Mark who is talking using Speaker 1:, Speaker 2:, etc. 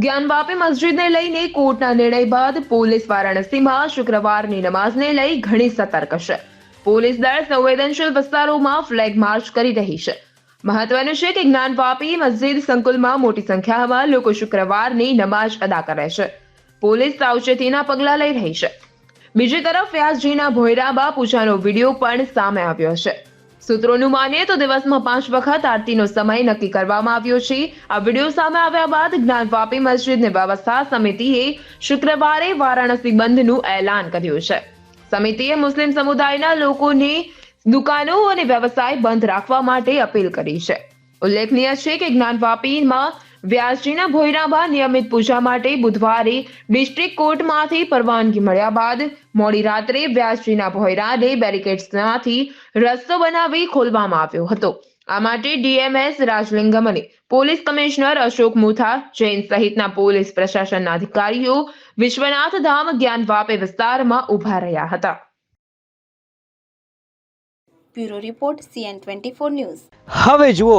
Speaker 1: જ્ઞાનવાપી મસ્જિદને લઈને કોર્ટના નિર્ણય બાદ પોલીસ વારાણસીમાં શુક્રવારની નમાઝને લઈ ઘણી સતર્ક છે પોલીસ દળ સંવેદનશીલ વિસ્તારોમાં ફ્લેગ માર્ચ કરી રહી છે મહત્વનું છે કે જ્ઞાનવાપી મસ્જિદ સંકુલમાં મોટી સંખ્યામાં લોકો શુક્રવારની નમાઝ અદા કરે છે। પોલીસ સાવચેતીના પગલાં લઈ રહી છે। બીજી તરફ વ્યાસજીના ભોયરાબા પૂજાનો વીડિયો પણ સામે આવ્યો છે। સૂત્રોનું માનીએ તો દિવસમાં પાંચ વખત આરતીનો સમય નક્કી કરવામાં આવ્યો છે. આ વીડિયો સામે આવ્યા બાદ જ્ઞાનવાપી મસ્જિદની વ્યવસ્થા સમિતિએ શુક્રવારે વારાણસી બંધનું એલાન કર્યું છે. સમિતિએ મુસ્લિમ સમુદાયના લોકોને દુકાનો અને વ્યવસાય બંધ રાખવા માટે અપીલ કરી છે. ઉલ્લેખનીય છે કે જ્ઞાનવાપીમાં વ્યાસજીના ભોયરાબા નિયમિત પૂજા માટે બુધવારે ડિસ્ટ્રિક્ટ કોર્ટમાંથી પરવાનગી મળ્યા બાદ મોડી રાત્રે વ્યાસજીના ભોયરાને બેરિકેડ્સમાંથી રસ્તો બનાવી ખોલવામાં આવ્યો હતો. આ માટે ડીએમએસ રાજલિંગમ અને પોલીસ કમિશનર અશોક મુથા જૈન સહિતના પોલીસ પ્રશાસનના અધિકારીઓ વિશ્વનાથ ધામ જ્ઞાનવાપે વિસ્તારમાં ઊભા રહ્યા હતા.
Speaker 2: Bureau report CN twenty news.
Speaker 3: હવે જુઓ